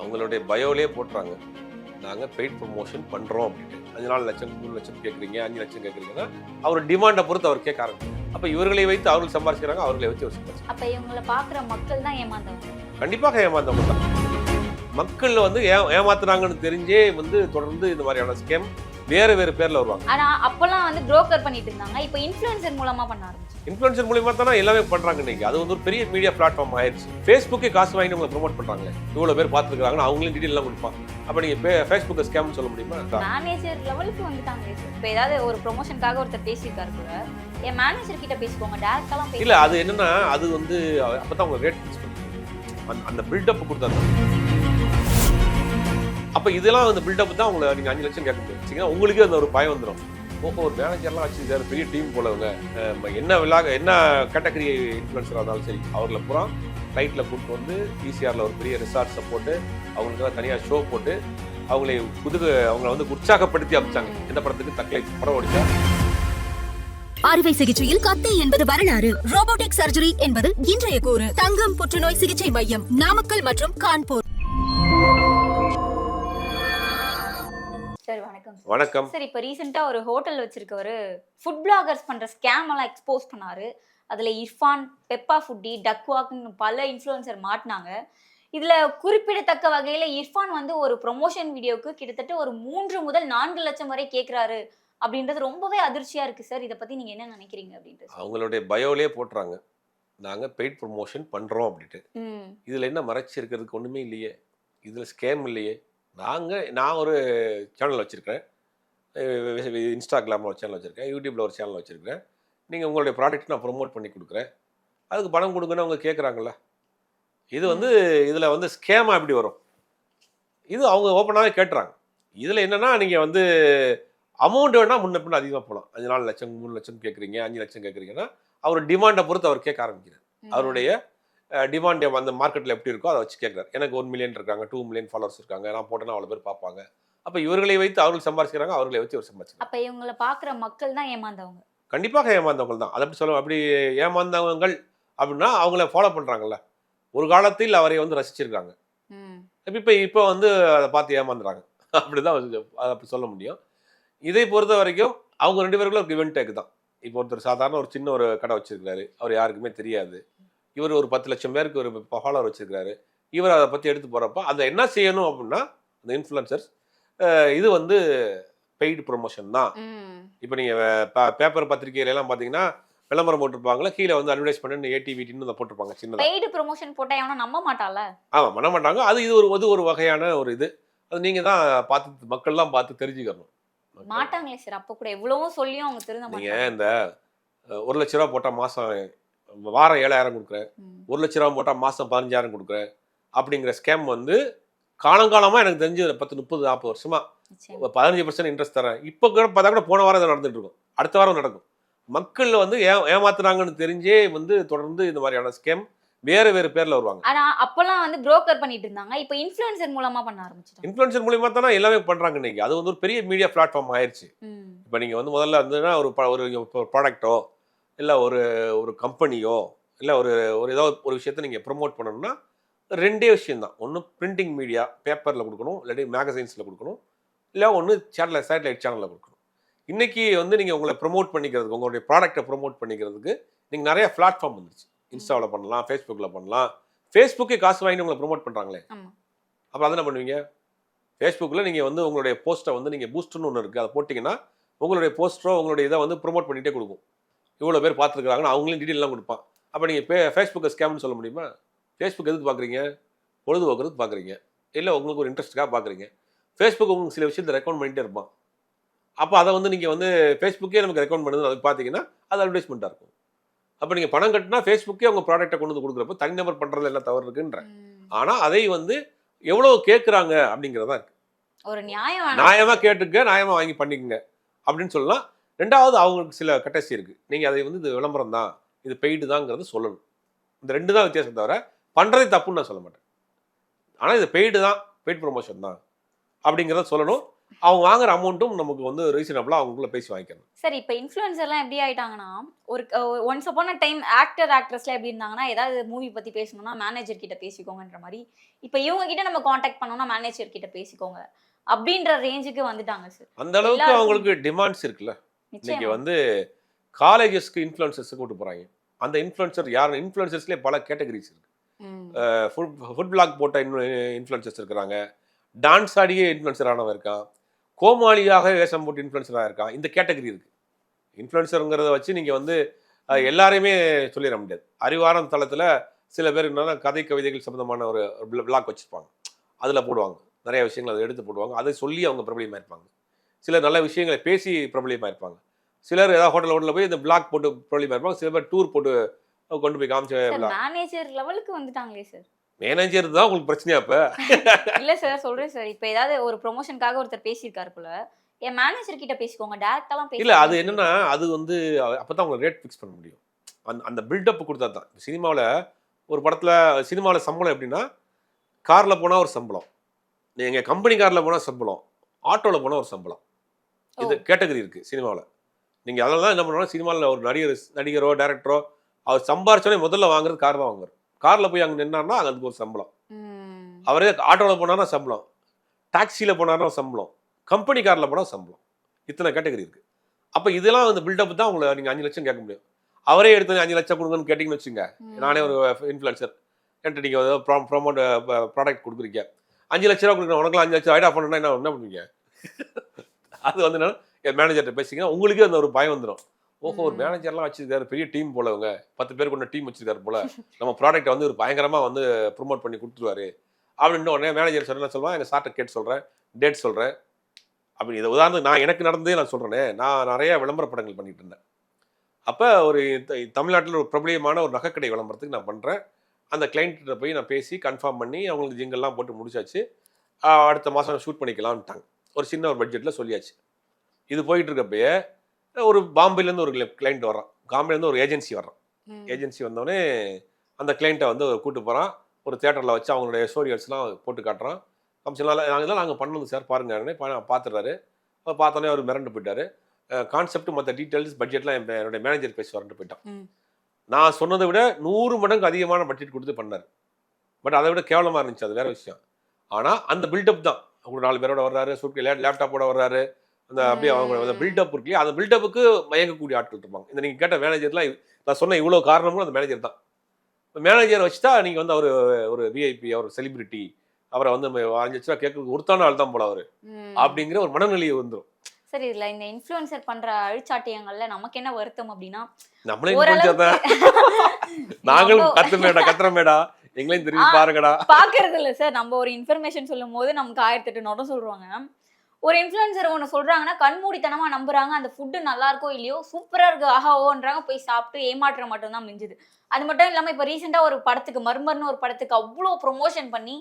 அவங்களுடைய பயோலேயே போட்டுறாங்க. நாங்கள் பெய்ட் ப்ரொமோஷன் பண்ணுறோம் அப்படின்ட்டு. அஞ்சு நாலு லட்சம் மூணு லட்சம் கேட்குறீங்க அஞ்சு லட்சம் கேட்குறீங்கன்னா அவர் டிமாண்டை பொறுத்து அவர் கேட்க ஆரம்பிச்சு அப்போ இவர்களை வைத்து அவர்கள் சம்பாதிக்கிறாங்க அவர்களை வச்சு அவர் சம்பாதிச்சு அப்ப இவங்கள பாக்குற மக்கள் தான் ஏமாந்தவங்க. கண்டிப்பாக ஏமாந்தவங்க தான். மக்கள் வந்து ஏ ஏமாத்துறாங்கன்னு தெரிஞ்சே வந்து தொடர்ந்து இந்த மாதிரியான ஸ்கேம் வேறு வேறு பேரில் வருவாங்க. ஆனா அப்பெல்லாம் வந்து புரோக்கர் பண்ணிட்டு இருந்தாங்க. இப்போ இன்ஃபுளுசர் மூலமா பண்ண ஆரம்பிச்சு. இன்ஃப்ளூன்சர் மூலியமா தானே எல்லாமே பண்றாங்க இன்னைக்கு. அது வந்து ஒரு பெரிய மீடியா பிளாட்ஃபார்ம் ஆயிடுச்சு. ஃபேஸ்புக்கே காசு வாங்கி உங்களை ப்ரோமோட் பண்றாங்களே. இவ்வளோ பேர் பார்த்துருக்காங்க அவங்களும் டீட்டெயில் எல்லாம் கொடுப்பாங்க. அப்போ நீங்கள் ஃபேஸ்புக்கை ஸ்கேம்னு சொல்ல முடியுமா? மேனேஜர் லெவலுக்கு வந்துட்டாங்க. இப்போ ஏதாவது ஒரு ப்ரொமோஷனுக்காக ஒருத்தர் பேசியிருக்காரு கூட. என் மேனேஜர் கிட்ட பேசிக்கோங்க. டேரக்டாலாம் இல்ல அது என்னன்னா அது வந்து அவ- அப்பதான் அவங்க ரேட் அந்த பில்டப் கொடுத்தாங்க அப்போ இதெல்லாம் அந்த பில்டப் தான் உங்களை நீங்க அஞ்சு லட்சம் கேட்க முடியும் உங்களுக்கே அந்த ஒரு பயம் வந்துடும் ஓஹோ ஒரு மேனேஜர்லாம் வச்சுருக்காரு பெரிய டீம் போலவங்க. என்ன விழாக என்ன கேட்டகரி இன்ஃபுளுசராக இருந்தாலும் சரி அவர்களை பூரா ஃப்ளைட்டில் கூப்பிட்டு வந்து பிசிஆரில் ஒரு பெரிய ரிசார்ட்ஸை போட்டு அவங்களுக்குலாம் தனியாக ஷோ போட்டு அவங்களை புது அவங்களை வந்து உற்சாகப்படுத்தி அமைச்சாங்க. எந்த படத்துக்கு தக்கலை. படம் ஓடிச்சா? அறுவை சிகிச்சையில் கத்தை என்பது வரலாறு. ரோபோட்டிக் சர்ஜரி என்பது இன்றைய கூறு. தங்கம் புற்றுநோய் சிகிச்சை மையம் நாமக்கல் மற்றும் கான்பூர். சரி வணக்கம் வணக்கம். சார் இப்போ ரீசெண்டா ஒரு ஹோட்டல் வச்சிருக்கவரு ஃபுட் பிளாகர்ஸ் பண்ற ஸ்கேம் எல்லாம் எக்ஸ்போஸ் பண்ணாரு. அதுல இர்ஃபான் பெப்பா ஃபுட்டி டக்வாக்னு பல இன்ஃப்ளூயன்சர் மாட்டினாங்க. இதுல குறிப்பிடத்தக்க வகையில இர்ஃபான் வந்து ஒரு ப்ரொமோஷன் வீடியோவுக்கு கிட்டத்தட்ட ஒரு மூன்று முதல் நான்கு லட்சம் வரை கேக்குறாரு அப்படின்றது ரொம்பவே அதிர்ச்சியா இருக்கு சார் இதை பத்தி நீங்க என்ன நினைக்கிறீங்க அப்படின்றது அவங்களுடைய பயோலேயே போட்டுறாங்க. நாங்கள் பெய்ட் ப்ரொமோஷன் பண்ணுறோம் அப்படின்ட்டு. ம். இதில் என்ன மறைச்சி இருக்கிறதுக்கு ஒன்றுமே இல்லையே. இதில் ஸ்கேம் இல்லையே. நாங்கள் நான் ஒரு சேனல் வச்சுருக்கேன் இன்ஸ்டாகிராமில் ஒரு சேனல் வச்சுருக்கேன். யூடியூப்பில் ஒரு சேனல் வச்சுருக்கேன் நீங்கள் உங்களுடைய ப்ராடக்ட் நான் ப்ரொமோட் பண்ணி கொடுக்குறேன். அதுக்கு பணம் கொடுங்கன்னு அவங்க கேட்குறாங்கல்ல இது வந்து இதில் வந்து ஸ்கேமாக எப்படி வரும்? இது அவங்க ஓப்பனாகவே கேட்டுறாங்க. இதில் என்னென்னா நீங்கள் வந்து அமௌண்ட் வேணால் முன்ன பின்ன அதிகமாக போகலாம் அஞ்சு நாலு லட்சம் மூணு லட்சம் கேட்குறீங்க அஞ்சு லட்சம் கேட்குறீங்கன்னா அவர் டிமாண்டை பொறுத்து அவர் கேட்க ஆரம்பிக்கிறார். அவருடைய டிமாண்ட் அந்த மார்க்கெட்டில் எப்படி இருக்கோ அதை வச்சு கேட்குறாரு. எனக்கு ஒன் மில்லியன் இருக்காங்க டூ மில்லியன் ஃபாலோவர்ஸ் இருக்காங்க நான் போட்டேன்னா அவ்வளோ பேர் பார்ப்பாங்க. அப்போ இவர்களை வைத்து அவர்கள் சம்பாதிக்கிறாங்க அவர்களை வச்சு அவர் சம்பாதிக்கிறாங்க அப்ப இவங்கள பாக்குற மக்கள் தான் ஏமாந்தவங்க. கண்டிப்பாக ஏமாந்தவங்க தான். அதை அப்படி சொல்ல அப்படி ஏமாந்தவங்கள் அப்படின்னா அவங்கள ஃபாலோ பண்ணுறாங்கல்ல ஒரு காலத்தில் அவரை வந்து ரசிச்சிருக்காங்க. இப்போ இப்போ வந்து அதை பார்த்து ஏமாந்துறாங்க. அப்படி தான் அதை அப்படி சொல்ல முடியும். இதை பொறுத்த வரைக்கும் அவங்க ரெண்டு பேருக்குள்ள ஒரு இவெண்ட் டேக் தான். இப்போ ஒருத்தர் சாதாரண ஒரு சின்ன ஒரு கடை வச்சிருக்காரு அவர் யாருக்குமே தெரியாது. இவர் ஒரு பத்து லட்சம் பேருக்கு ஒரு ஃபாலோவர் வச்சிருக்காரு இவர் அதை பற்றி எடுத்து போகிறப்ப அதை என்ன செய்யணும் அப்படின்னா அந்த இன்ஃப்ளூயன்சர்ஸ் இது வந்து பெய்டு ப்ரொமோஷன் தான். இப்போ நீங்கள் பேப்பர் பத்திரிகையில எல்லாம் பார்த்தீங்கன்னா விளம்பரம் போட்டிருப்பாங்களா கீழே வந்து அட்வர்டைஸ் பண்ணி ஏடிவிட்டின்னு அதை போட்டிருப்பாங்க சின்னதாக பெய்டு ப்ரொமோஷன் போட்டா எவனும் நம்ப மாட்டால ஆமாம் பண்ண மாட்டாங்க. அது இது ஒரு அது ஒரு வகையான ஒரு இது. அது நீங்கள் தான் பார்த்து மக்கள் தான் பார்த்து தெரிஞ்சுக்கணும். மாட்டாங்களே சார். அப்ப கூட எவ்வளவோ சொல்லியும் அவங்க திருந்த நீங்க மாட்டாங்க. இந்த ஒரு லட்ச ரூபா போட்டால் மாதம் வாரம் ஏழாயிரம் கொடுக்குறேன். ஒரு லட்ச ரூபா போட்டால் மாதம் பதினஞ்சாயிரம் கொடுக்குறேன். அப்படிங்கிற ஸ்கேம் வந்து காலங்காலமாக எனக்கு தெரிஞ்சு பத்து முப்பது நாற்பது வருஷமா நிச்சயமா. ஒரு பதினஞ்சு பர்சன்ட் இன்ட்ரெஸ்ட் தரேன் இப்போ கூட பார்த்தா கூட போன வாரம் நடந்துட்டு இருக்கும். அடுத்த வாரம் நடக்கும். மக்கள் வந்து ஏ ஏமாத்துறாங்கன்னு தெரிஞ்சே வந்து தொடர்ந்து இந்த மாதிரியான ஸ்கேம் வேறு வேறு பேரில் வருவாங்க. ஆனா அப்பெல்லாம் வந்து புரோக்கர் பண்ணிட்டு இருந்தாங்க. இப்போ இன்ஃப்ளூயன்சர் மூலமா பண்ண ஆரம்பிச்சிட்டாங்க. இன்ஃப்ளூன்சர் மூலியமா தானே எல்லாமே பண்ணுறாங்க இன்னைக்கு. அது வந்து ஒரு பெரிய மீடியா பிளாட்ஃபார்ம் ஆயிடுச்சு ம். இப்போ நீங்கள் வந்து முதல்ல இருந்ததுன்னா ஒரு ஒரு ப்ராடக்ட்டோ இல்லை ஒரு ஒரு கம்பெனியோ இல்லை ஒரு ஒரு ஏதோ ஒரு விஷயத்தை நீங்கள் ப்ரொமோட் பண்ணணும்னா ரெண்டே விஷயம்தான். ஒன்று பிரிண்டிங் மீடியா பேப்பரில் கொடுக்கணும். இல்லாட்டி மேகசைன்ஸில் கொடுக்கணும். இல்லை ஒன்று சேனலில் சேட்டலைட் சேனலில் கொடுக்கணும். இன்னைக்கு வந்து நீங்கள் உங்களை ப்ரொமோட் பண்ணிக்கிறதுக்கு உங்களுடைய ப்ராடக்ட்டை ப்ரொமோட் பண்ணிக்கிறதுக்கு நீங்கள் நிறைய பிளாட்ஃபார்ம் வந்துருச்சு. இன்ஸ்டாவில் பண்ணலாம் ஃபேஸ்புக்கில் பண்ணலாம். ஃபேஸ்புக்கே காசு வாங்கி உங்களை ப்ரொமோட் பண்ணுறாங்களே அப்புறம் அதை என்ன பண்ணுவீங்க? ஃபேஸ்புக்கில் நீங்கள் வந்து உங்களுடைய போஸ்ட்டை வந்து நீங்கள் பூஸ்ட்னு ஒன்று இருக்குது அதை போட்டிங்கன்னா உங்களுடைய போஸ்டரோ உங்களுடைய இதை வந்து ப்ரோமோட் பண்ணிகிட்டே கொடுக்கும். இவ்வளோ பேர் பார்த்துருக்காங்கன்னு அவங்களும் டீட்டெயிலாம் கொடுப்பான். அப்போ நீங்கள் பே ஃபேஸ்புக்கை ஸ்கேம்னு சொல்ல முடியுமா? ஃபேஸ்புக் எதுக்கு பார்க்குறீங்க? பொழுதுபோக்குறதுக்கு பார்க்குறீங்க? இல்லை உங்களுக்கு ஒரு இன்ட்ரெஸ்ட்டுக்காக பார்க்குறீங்க. ஃபேஸ்புக் உங்களுக்கு சில விஷயத்தை ரெக்கமெண்ட் பண்ணிகிட்டே இருப்பான். அப்போ அதை வந்து நீங்கள் வந்து ஃபேஸ்புக்கே நமக்கு ரெக்கமெண்ட் பண்ணுது அது பார்த்தீங்கன்னா அது அட்வர்டைஸ்மெண்ட்டாக இருக்கும். அப்போ நீங்கள் பணம் கட்டினா ஃபேஸ்புக்கே உங்கள் ப்ராடக்ட்டை கொண்டு வந்து கொடுக்குறப்ப தனிநபர் பண்ணுறதுல என்ன தவறு இருக்குன்ற. ஆனால் அதை வந்து எவ்வளோ கேட்குறாங்க அப்படிங்கிறதா இருக்கு. ஒரு நியாயம் வேணும் நியாயமா கேட்டுக்க நியாயமா வாங்கி பண்ணிக்கங்க அப்படின்னு சொல்லலாம். ரெண்டாவது அவங்களுக்கு சில கட்டசி இருக்கு. நீங்க அதை வந்து இது விளம்பரம் தான் இது பெய்டு தாங்கிறது சொல்லணும். இந்த ரெண்டு தான் வித்தியாசம் தவிர பண்றதே தப்புன்னு நான் சொல்ல மாட்டேன். ஆனா இது பெய்டு தான் பெய்ட் ப்ரொமோஷன் தான் அப்படிங்கிறத சொல்லணும். அவங்க வாங்குற அமௌண்ட்டும் நமக்கு வந்து ரீசனபிளாக அவங்களுக்குள்ள பேசி வாங்கிக்கணும். சரி இப்போ இன்ஃப்ளூயன்சர்லாம் எப்படி ஆயிட்டாங்கன்னா ஒரு once upon a time actor ஆக்ட்ரஸ்லாம் எப்படி இருந்தாங்கன்னா ஏதாவது மூவி பத்தி பேசணும்னா மேனேஜர் கிட்ட பேசிக்கோங்கன்ற மாதிரி. இப்போ இவங்க கிட்ட நம்ம காண்டாக்ட் பண்ணோம்னா மேனேஜர் கிட்ட பேசிக்கோங்க. அப்படின்ற ரேஞ்சுக்கு வந்துட்டாங்க சார் அந்த அளவுக்கு அவங்களுக்கு டிமாண்ட்ஸ் இருக்குல்ல. இன்னைக்கு வந்து காலேஜஸ்க்கு இன்ஃப்ளூயன்சர்ஸ் கூட்டு போறாங்க. அந்த இன்ஃப்ளூயன்சர் யார் இன்ஃப்ளூயன்சர்ஸ்லேயே பல கேட்டகரிஸ் இருக்கு. ஃபுட் ஃபுட் பிளாக் போட்ட இன்ஃப்ளூயன்சர்ஸ் இருக்கிறாங்க டான்ஸ் ஆடியே இன்ஃப்ளூயன்சர் ஆனவன் இருக்கான். கோமாளியாக வேஷம் போட்டு இன்ஃப்ளூயன்சராக இருக்கான். இந்த கேட்டகரி இருக்கு. இன்ஃப்ளூயன்சருங்கிறத வச்சு நீங்கள் வந்து எல்லாரையுமே சொல்லிட முடியாது. அறிவாரம் தளத்தில் சில பேர் என்னன்னா கதை கவிதைகள் சம்மந்தமான ஒரு பிளாக் வச்சுருப்பாங்க. அதில் போடுவாங்க. நிறைய விஷயங்கள் அதை எடுத்து போடுவாங்க. அதை சொல்லி அவங்க பிரபலியமாக இருப்பாங்க சிலர் நல்ல விஷயங்களை பேசி பிரபலியமாக இருப்பாங்க சிலர் ஏதாவது ஹோட்டல் ஹோட்டலில் போய் இந்த பிளாக் போட்டு பிரபலியமாக இருப்பாங்க சில பேர் டூர் போட்டு கொண்டு போய் காமிச்ச மேனேஜர் லெவலுக்கு வந்துட்டாங்களே சார். மேனேஜர் தான் உங்களுக்கு பிரச்சனையா இப்போ? இல்ல சார் சொல்றேன் சார். இப்போ ஏதாவது ஒரு ப்ரொமோஷனுக்காக ஒருத்தர் பேசியிருக்காரு போல. என் மேனேஜர் கிட்ட பேசிக்கோங்க டேரக்டாலாம் இல்ல அது என்னன்னா அது வந்து அப்பதான் அவங்க ரேட் ஃபிக்ஸ் பண்ண முடியும். அந்த அந்த பில்டப் கொடுத்தா தான். சினிமாவில் ஒரு படத்துல சினிமாவில் சம்பளம் எப்படின்னா கார்ல போனா ஒரு சம்பளம். நீங்க கம்பெனி கார்ல போனா சம்பளம். ஆட்டோல போனா ஒரு சம்பளம். இது கேட்டகரி இருக்கு சினிமாவில். நீங்க அதனால தான் என்ன பண்ணுவோம் சினிமாவில் ஒரு நடிகர் நடிகரோ டேரக்டரோ அவர் சம்பாரிச்சோடனே முதல்ல வாங்குறது கார் தான் வாங்குறாரு கார்ல போய் அங்க நின்னார்னா அங்க அதுக்கு ஒரு சம்பளம். அவரே ஆட்டோவில் போனார்னா சம்பளம். டாக்ஸியில் போனார்னா சம்பளம். கம்பெனி காரில் போனால் சம்பளம். இத்தனை கேட்டகரி இருக்குது அப்போ இதெல்லாம் வந்து பில்டப் தான் உங்களை நீங்கள் அஞ்சு லட்சம் கேட்க முடியும். அவரே எடுத்து அஞ்சு லட்சம் கொடுங்கன்னு கேட்டிங்கன்னு வச்சுங்க. நானே ஒரு இன்ஃப்ளூயன்சர் என்கிட்ட நீங்கள் ஏதோ ப்ரா ப்ரோமோட் ப்ராடக்ட் கொடுக்குறீங்க. அஞ்சு லட்ச ரூபா கொடுக்குறேன் உனக்குலாம் அஞ்சு லட்சம் ஐடா பண்ணணும்னா என்ன என்ன பண்ணுவீங்க? அது வந்து என் மேனேஜர்கிட்ட பேசிங்கன்னா உங்களுக்கே அந்த ஒரு பயம் வந்துடும் ஓஹோ ஒரு. மேனேஜர்லாம் வச்சிருக்காரு பெரிய டீம் போல அவங்க பத்து பேர் கொண்ட டீம் வச்சிருக்காரு போல. நம்ம ப்ராடக்ட்டை வந்து ஒரு பயங்கரமாக வந்து ப்ரொமோட் பண்ணி கொடுத்துருவாரு. அப்படின்னு உடனே மேனேஜர் சொன்ன சொல்லுவான் எங்கள் சார்ட்டை கேட்டு சொல்கிறேன் டேட் சொல்கிறேன் அப்படி இதை உதாரணத்துக்கு நான் எனக்கு நடந்ததே நான் சொல்கிறேனே நான் நிறைய விளம்பர படங்கள் பண்ணிட்டு இருந்தேன். அப்போ ஒரு தமிழ்நாட்டில் ஒரு பிரபலியமான ஒரு நகைக்கடை விளம்பரத்துக்கு நான் பண்ணுறேன் அந்த கிளைண்ட்டிட்ட போய் நான் பேசி கன்ஃபார்ம் பண்ணி அவங்களுக்கு ஜிங்கெல்லாம் போட்டு முடிச்சாச்சு. அடுத்த மாதம் ஷூட் பண்ணிக்கலாம்ட்டாங்க. ஒரு சின்ன ஒரு பட்ஜெட்டில் சொல்லியாச்சு. இது போயிட்டு இருக்கப்பயே ஒரு பாம்பேலேருந்து ஒரு கிளைண்ட் வர்றான். பாம்பேலேருந்து ஒரு ஏஜென்சி வர்றான். ஏஜென்சி வந்தோடனே அந்த கிளைண்ட்டை வந்து கூட்டு போகிறான் ஒரு தேட்டரில் வச்சு அவங்களுடைய ஸ்டோரியல்ஸ்லாம் போட்டு காட்டுறான். கம்சனால நாங்கள் இதெல்லாம் நாங்கள் பண்ணது சார் பாருங்க பார்த்துறாரு அவர் பார்த்தோன்னே அவர் மிரண்டு போயிட்டாரு. கான்செப்ட் மற்ற டீட்டெயில்ஸ் பட்ஜெட்லாம் என்னுடைய மேனேஜர் பேசி வரண்டு போயிட்டான். நான் சொன்னதை விட நூறு மடங்கு அதிகமான பட்ஜெட் கொடுத்து பண்ணார். பட் அதை விட கேவலமாக இருந்துச்சு அது வேற விஷயம். ஆனால் அந்த பில்டப் தான். அவங்க நாலு பேரோட வர்றாரு சூட்கே லேப்டாப்போட வர்றாரு. அந்த அப்படியே அவங்க அந்த. பில்டப் இருக்கு இல்லையா? அந்த பில்டப்புக்கு மயங்கக்கூடிய ஆட்கள் இருப்பாங்க இந்த நீங்கள் கேட்ட மேனேஜர்லாம் நான் சொன்ன இவ்வளோ காரணமும் அந்த மேனேஜர் தான். மேனேஜர் வச்சுட்டா நீங்கள் வந்து அவர் ஒரு விஐபி அவர் செலிபிரிட்டி அவரை வந்து அஞ்சு லட்ச ரூபா கேட்கறதுக்கு ஒருத்தான ஆள் தான் போல அவர். அப்படிங்கிற ஒரு மனநிலை வந்துடும் சரி இதுல இந்த இன்ஃப்ளூயன்சர் பண்ற அழிச்சாட்டியங்கள்ல நமக்கு என்ன வருத்தம் அப்படின்னா நம்மளே நாங்களும் கத்துமேடா கத்துறமேடா. எங்களையும் திரும்பி. பாருங்கடா. பாக்குறது இல்ல சார். நம்ம ஒரு இன்ஃபர்மேஷன் சொல்லும் போது நமக்கு ஆயிரத்தி எட்டு நோட்டம் சொல்றாங்க ஒரு இன்ஃப்ளூயன்சர் ஒன்று சொல்றாங்கன்னா கண்மூடித்தனமா நம்புறாங்க. அந்த ஃபுட்டு நல்லா இருக்கோ இல்லையோ சூப்பரா இருக்கு. ஆஹா ஓன்றாங்க. போய் சாப்பிட்டு ஏமாற்றம் மட்டும்தான் மிஞ்சுது. அது மட்டும் இல்லாம இப்ப ரீசெண்டா ஒரு படத்துக்கு மர்மர்னு ஒரு படத்துக்கு அவ்வளோ ப்ரொமோஷன் பண்ணி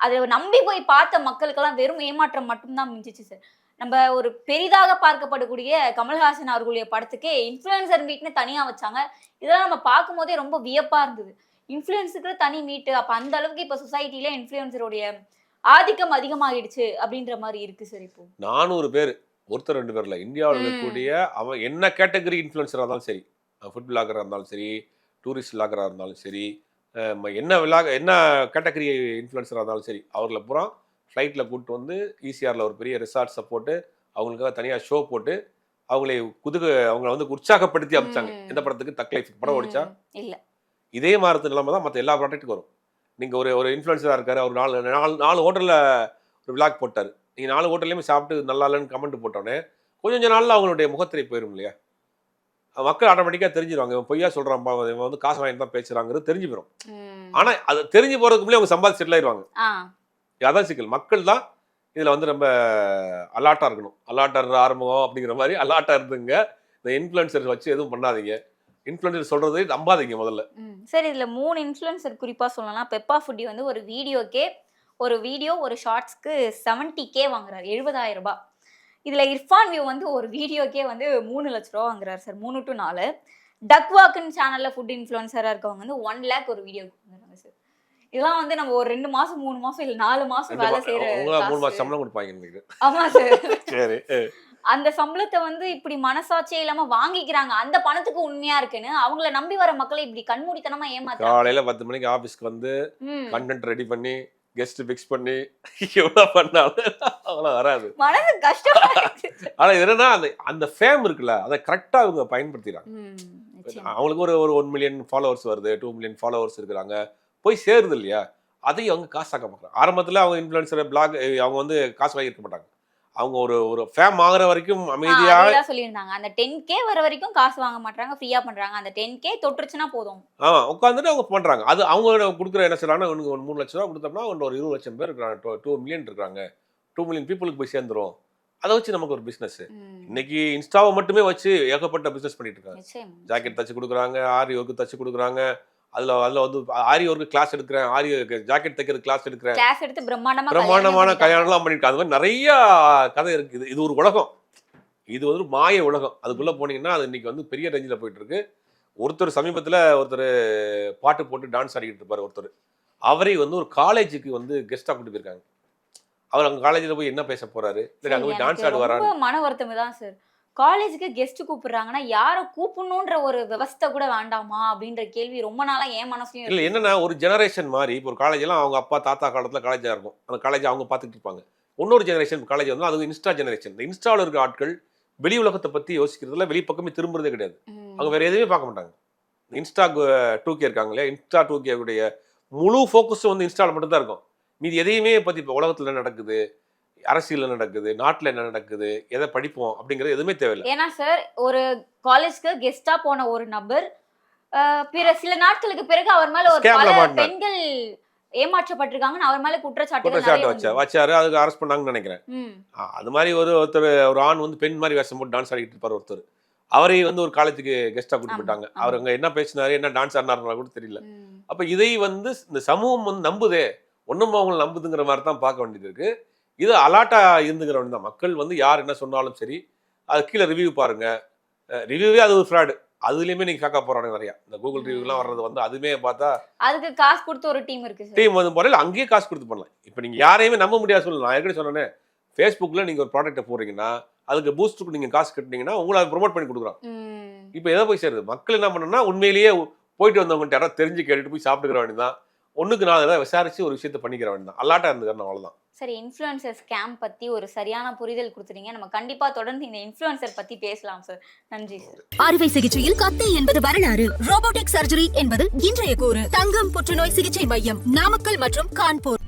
அதை நம்பி போய் பார்த்த மக்களுக்கெல்லாம் வெறும் ஏமாற்றம் மட்டும்தான் மிஞ்சிச்சு சார். நம்ம ஒரு பெரிதாக பார்க்கப்படக்கூடிய கமல்ஹாசன் அவர்களுடைய படத்துக்கே இன்ஃப்ளூயன்சர் மீட்னு தனியா வச்சாங்க. இதெல்லாம் நம்ம பார்க்கும்போதே ரொம்ப வியப்பா இருந்தது. இன்ஃப்ளூயன்ஸுக்கு தனி மீட்டு அப்ப அந்த அளவுக்கு இப்ப சொசைட்டில இன்ஃப்ளூயன்சருடைய ஆதிக்கம் அதிகமாகிடுச்சு அப்படின்ற மாதிரி இருக்கு சார் இப்போ. நானூறு பேர் ஒருத்தர் ரெண்டு பேர்ல. இந்தியாவில். இருக்கக்கூடிய அவன் என்ன கேட்டகரி இன்ஃப்ளூயன்சராக இருந்தாலும் சரி ஃபுட் பிளாகராக இருந்தாலும் சரி டூரிஸ்ட் விளாகராக இருந்தாலும் சரி என்ன விளாக என்ன கேட்டகரி இன்ஃப்ளூயன்சராக இருந்தாலும் சரி அவர்களை பூரா ஃப்ளைட்டில் கூப்பிட்டு வந்து ஈசிஆரில் ஒரு பெரிய ரிசார்ட்ஸை போட்டு அவங்களுக்காக தனியாக ஷோ போட்டு அவங்களை குதுக அவங்கள வந்து உற்சாகப்படுத்தி அமைச்சாங்க. எந்த படத்துக்கு தக் லைஃப் படம் ஓடிச்சா? இல்ல. இதே மாதிரி நிலைமை தான் மற்ற எல்லா ப்ராடக்ட்டுக்கும் வரும். நீங்கள் ஒரு ஒரு இன்ஃப்ளூயன்சராக இருக்காரு அவர் நாலு நாலு நாலு ஹோட்டலில் ஒரு விளாக் போட்டார். நீங்கள் நாலு ஹோட்டல்லையுமே சாப்பிட்டு நல்லா இல்லைன்னு கமெண்ட் போட்டோன்னே கொஞ்ச கொஞ்ச நாளில் அவங்களுடைய முகத்திரை போயிடும் இல்லையா? மக்கள் ஆட்டோமேட்டிக்காக தெரிஞ்சிருவாங்க. இவன் பொய்யா சொல்கிறான் இவன் வந்து காசு வாங்கிட்டு தான் பேசுகிறாங்கிறது தெரிஞ்சு போயிடும். ஆனால் அது தெரிஞ்சு போகிறதுக்கு முன்னாடி அவங்க சம்பாதி செட்டில் ஆயிடுவாங்க அதான் சிக்கல். மக்கள் தான் இதில் வந்து ரொம்ப அலாட்டாக இருக்கணும். அலாட்டாக ஆரம்பம் அப்படிங்கிற மாதிரி அலாட்டாக இருந்துங்க. இந்த இன்ஃப்ளூயன்சர் வச்சு எதுவும் பண்ணாதீங்க. இன்ஃப்ளூயன்சர் சொல்கிறதை நம்பாதீங்க முதல்ல. சரி இதுல மூணு இன்ஃப்ளூயன்சர் குறிப்பா சொல்லலாம் பெப்பா ஃபுட்டி வந்து ஒரு வீடியோக்கே ஒரு வீடியோ ஒரு ஷார்ட்ஸ்க்கு செவன்ட்டி கே வாங்குறாரு எழுபதாயிரம் ரூபாய். இதுல இர்ஃபான் வியூ வந்து ஒரு வீடியோக்கே வந்து மூணு லட்ச ரூபா வாங்குறாரு சார் மூணு டு நாலு. டக் வாக்குன்னு சேனல்ல ஃபுட் இன்ஃப்ளூயன்சரா இருக்கவங்க வந்து ஒன் லேக் ஒரு வீடியோ வாங்குறாங்க சார். இதெல்லாம் வந்து நம்ம ஒரு ரெண்டு மாசம் மூணு மாசம் இல்ல நாலு மாசம் வேலை செய்யற மூணு மாசம். சம்பளம் கொடுப்பாங்க ஆமா சார் சரி. அந்த சம்பளத்தை வந்து இப்படி மனசாட்சியே இல்லாம வாங்கிக்கிறாங்க. அந்த பணத்துக்கு உண்மையா இருக்குன்னு அவங்கள நம்பி வர மக்களை இப்படி கண்மூடித்தனமா ஏமாத்துறாங்க. காலையில பத்து மணிக்கு ஆபீஸ்க்கு வந்து. கண்டென்ட் ரெடி பண்ணி கெஸ்ட் ஃபிக்ஸ் பண்ணி எவ்வளவு பண்ணாலும் அவ்வளோ வராது. மனசு கஷ்டமா. ஆனா என்னன்னா அந்த அந்த ஃபேம் இருக்குல்ல அதை கரெக்டா அவங்க பயன்படுத்திடுறாங்க. அவங்களுக்கு ஒரு ஒரு ஒன் மில்லியன் ஃபாலோவர்ஸ் வருது டூ மில்லியன் ஃபாலோவர்ஸ் இருக்கிறாங்க. போய் சேருது இல்லையா? அதையும் அவங்க காசாக்க பார்க்குறாங்க ஆரம்பத்துல அவங்க இன்ஃப்ளூயன்சர் பிளாக் அவங்க வந்து காசு வாங்கியிருக்க மாட்டாங்க. அவங்க ஒரு ஒரு ஃபேம் ஆகுற வரைக்கும் ஆ, அமைதியா அதேதான் சொல்லியிருந்தாங்க. அந்த டென் கே வர வரைக்கும் காசு வாங்க மாட்டாங்க ஃப்ரீயா பண்றாங்க. அந்த டென் கே தொட்டுருச்சுன்னா போதும். ஆமா உட்காந்துட்டு அவங்க பண்றாங்க. அது அவங்க கொடுக்குற என்ன சொல்றாங்கன்னா உனக்கு ஒரு மூணு லட்ச ரூபா கொடுத்தோம்னா அவங்க ஒரு இருபது லட்சம் பேர் இருக்கிறாங்க. டூ மில்லியன் இருக்காங்க டூ மில்லியன் பீப்புளுக்கு போய் சேர்ந்துரும். அதை வச்சு நமக்கு ஒரு பிசினஸ் ம், இன்னைக்கு இன்ஸ்டாவை மட்டுமே வச்சு ஏகப்பட்ட பிசினஸ் பண்ணிட்டு இருக்காங்க. ஜாக்கெட் தச்சு கொடுக்குறாங்க ஆரி ஒர்க்கு தச்சு கொடுக்குறாங்க. அதுல அதுல வந்து ஆரி ஒர்க்கு கிளாஸ் எடுக்கிறேன் ஆரி ஜாக்கெட் தைக்கிறது கிளாஸ் எடுக்கிறேன். கிளாஸ் எடுத்து பிரம்மாண்டமா பிரம்மாண்டமான கல்யாணம் கல்யாணம்லாம் பண்ணிருக்காங்க. அது மாதிரி நிறைய கதை இருக்குது இது ஒரு உலகம். இது வந்து மாய உலகம். அதுக்குள்ள போனீங்கன்னா அது இன்னைக்கு வந்து பெரிய ரேஞ்சில் போயிட்டு இருக்கு ஒருத்தர் சமீபத்துல ஒருத்தர் பாட்டு போட்டு டான்ஸ் ஆடிக்கிட்டு இருப்பாரு ஒருத்தர். அவரை வந்து ஒரு காலேஜுக்கு வந்து கெஸ்டா கூட்டு போயிருக்காங்க. அவர் அங்க காலேஜில் போய் என்ன பேச போறாரு? இல்லை அங்க போய் டான்ஸ் ஆடுவாரா மன வருத்தம் தான் சார் காலேஜுக்கு கெஸ்ட் கூப்பிடுறாங்கன்னா யாரை கூப்பிடணுன்ற ஒரு விவஸ்தை கூட வேண்டாமா அப்படின்ற கேள்வி ரொம்ப நாளா என் மனசுலயும் இல்ல. என்னன்னா ஒரு ஜெனரேஷன் மாதிரி இப்போ ஒரு காலேஜ் எல்லாம் அவங்க அப்பா தாத்தா காலத்துல காலேஜா இருக்கும். அந்த காலேஜ் அவங்க பார்த்துட்டு இருப்பாங்க. இன்னொரு ஜெனரேஷன் காலேஜ் வந்து அது இன்ஸ்டா ஜெனரேஷன் இந்த இன்ஸ்டாவில் இருக்க ஆட்கள் வெளி உலகத்தை பத்தி யோசிக்கிறதுல வெளி பக்கமே திரும்புறதே கிடையாது. அவங்க வேற எதுவுமே பார்க்க மாட்டாங்க. இன்ஸ்டா டூ கே இருக்காங்க இல்லையா இன்ஸ்டா டூ உடைய முழு ஃபோக்கஸும் வந்து இன்ஸ்டால மட்டும் தான் இருக்கும். மீதி எதையுமே பத்தி இப்போ உலகத்துல நடக்குது? அரசியல் என்ன நடக்குது நாட்டுல என்ன நடக்குது எதை படிப்போம் அப்படிங்கிறது எதுவுமே தேவையில்லை. ஏன்னா சார் ஒரு காலேஜ்க்கு கெஸ்டா போன ஒரு நபர் பிற சில நாட்களுக்கு பிறகு அவர் மேல ஒரு பல. பெண்கள் ஏமாற்றப்பட்டிருக்காங்கன்னு அவர் மேல குற்றச்சாட்டு நிறைய வச்சா. வச்சாரு அதுக்கு அரெஸ்ட் பண்ணாங்கன்னு நினைக்கிறேன். அது மாதிரி ஒரு ஒருத்தர் ஒரு ஆண் வந்து பெண் மாதிரி வேஷம் போட்டு டான்ஸ் ஆடிட்டு இருப்பார் ஒருத்தர். அவரை வந்து ஒரு காலேஜுக்கு கெஸ்டா கூட்டு போயிட்டாங்க. அவர் அங்க என்ன பேசினாரு என்ன டான்ஸ் ஆடினாருங்களா கூட தெரியல. அப்ப இதை வந்து இந்த சமூகம் வந்து நம்புதே. ஒண்ணும் அவங்களை நம்புதுங்கிற மாதிரி தான் பார்க்க வேண்டியது இருக்கு. இது அலாட்டா இருந்துங்கிற வேண்டியது தான். மக்கள் வந்து யார் என்ன சொன்னாலும் சரி அது கீழே ரிவ்யூ பாருங்க. ரிவ்யூவே அது ஒரு ஃப்ராடு அதுலயுமே நீங்க காக்கா போறாங்க நிறைய. இந்த கூகுள் ரிவ்யூலாம் வர்றது வந்து அதுமே பார்த்தா அதுக்கு காசு கொடுத்த ஒரு டீம் இருக்கு டீம் வந்து முறையில் அங்கேயே காசு கொடுத்து பண்ணலாம். இப்போ நீங்கள் யாரையுமே நம்ப முடியாது சொல்லலாம் நான் ஏற்கனவே சொன்னேனே ஃபேஸ்புக்கில் நீங்கள் ஒரு ப்ராடக்ட்டை போடுறீங்கன்னா அதுக்கு பூஸ்ட்டுக்கு நீங்கள் காசு கட்டினீங்கன்னா உங்களை அதை ப்ரொமோட் பண்ணி கொடுக்குறோம். இப்போ எதை போய் சேருது? மக்கள் என்ன பண்ணணும்னா உண்மையிலேயே போயிட்டு வந்தவங்கள்ட்ட யாராவது தெரிஞ்சு கேட்டுட்டு போய் சாப்பிட்டுக்கிற வேண்டியதான் ஒண்ணுக்கு நாலு ஏதாவது விசாரிச்சு ஒரு விஷயத்தை பண்ணிக்கிற வேண்டியதான் அல்லாட்டா இருந்துக்கிறேன் அவ்வளவுதான். சரி இன்ஃப்ளூயன்சர் ஸ்கேம் பத்தி ஒரு சரியான புரிதல் கொடுத்துட்டீங்க. நம்ம கண்டிப்பா தொடர்ந்து இந்த இன்ஃப்ளூயன்சர் பத்தி பேசலாம் சார் நன்றி சார் அறுவை சிகிச்சையில் கத்தை என்பது வரலாறு. ரோபோட்டிக் சர்ஜரி என்பது இன்றைய கூறு. தங்கம் புற்றுநோய் சிகிச்சை மையம் நாமக்கல் மற்றும் கான்பூர்.